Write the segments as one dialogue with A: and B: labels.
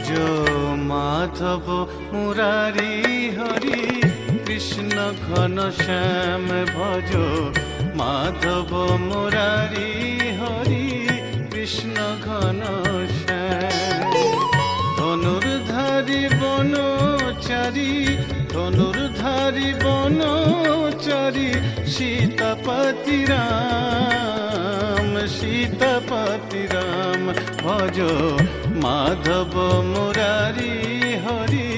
A: ভজ মাধব মুরারি হরি কৃষ্ণ ঘন শ্যাম ভজ মাধব মুরারি হরি কৃষ্ণ ঘন শ্যাম ধনুর্ধারী বনচারী ধনুর্ধারী বনচারী সীতাপতি রাম সীতাপতি রাম ভজ মাধব মুরারি হরি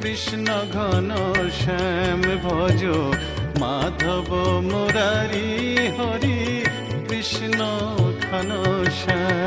A: কৃষ্ণ ঘন শ্যাম ভজ। মাধব মুরারি হরি কৃষ্ণ ঘন শ্যাম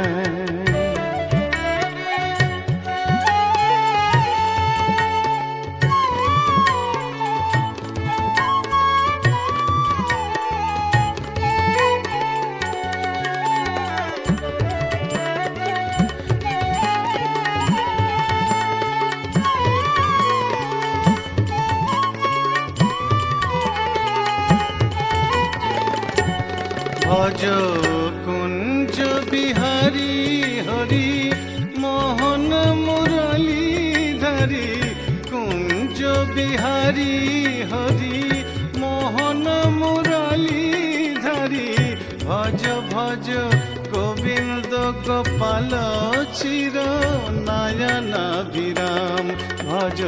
A: ভজ কুঞ্জ বিহারী হরি, মোহন মুরলী ধরি, কুঞ্জ বিহারী হরি, মোহন মুরলী ধরি, ভজ ভজ গোবিন্দ গোপাল চির নয়ন বিরাম, ভজ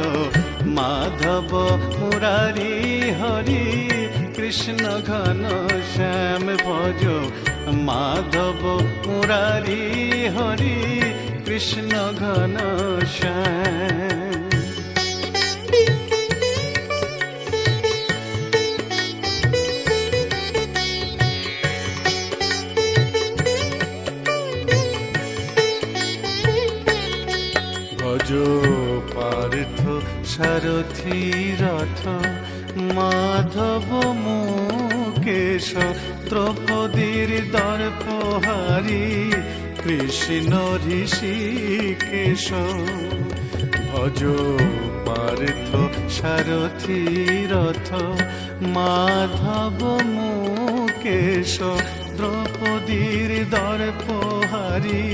A: মাধব মুরারি হরি। কৃষ্ণ ঘন শ্যাম ভজ মাধব মুরারি হরি কৃষ্ণ ঘন শ্যাম। পার্থ সারথি রথ, মাধব মুকেশ দ্রৌপদীর দর্পহারি কৃষ্ণ ঋষিকেশ ভজ পার্থ, সারথি রথ, মাধব মুকেশ দ্রৌপদীর দর্পহারি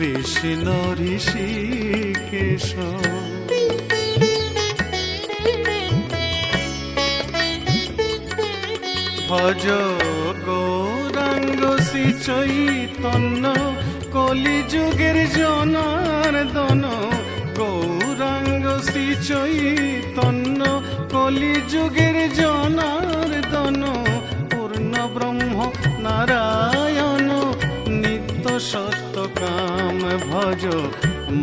A: কৃষ্ণ ঋষিকেশ ভজ গৌরাঙ্গ শ্রী চৈতন্য, কলিযুগের জনার্দন। গৌরাঙ্গ শ্রী চৈতন্য, কলিযুগের জনার্দন। পূর্ণ ব্রহ্ম নারায়ণ ভজ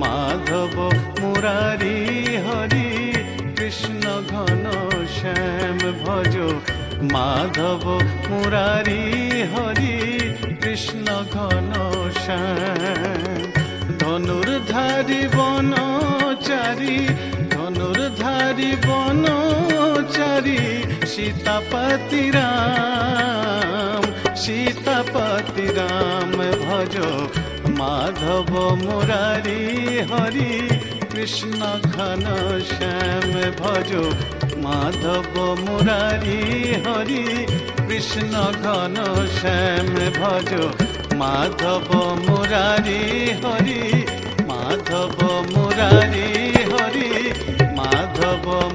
A: মাধব মুরারি হরি কৃষ্ণ ঘন শ্যাম ভজ মাধব মুরারি হরি কৃষ্ণ ঘন শ্যাম ধনুর্ধারী বনচারী ধনুর্ধারী সীতাপতি রাম সীতাপতি রাম ভজ মাধব মুরারি হরি, কৃষ্ণ ঘন শ্যাম ভজ। মাধব মুরারি হরি, কৃষ্ণ ঘন শ্যাম ভজ। মাধব মুরারি হরি, মাধব মুরারি হরি, মাধব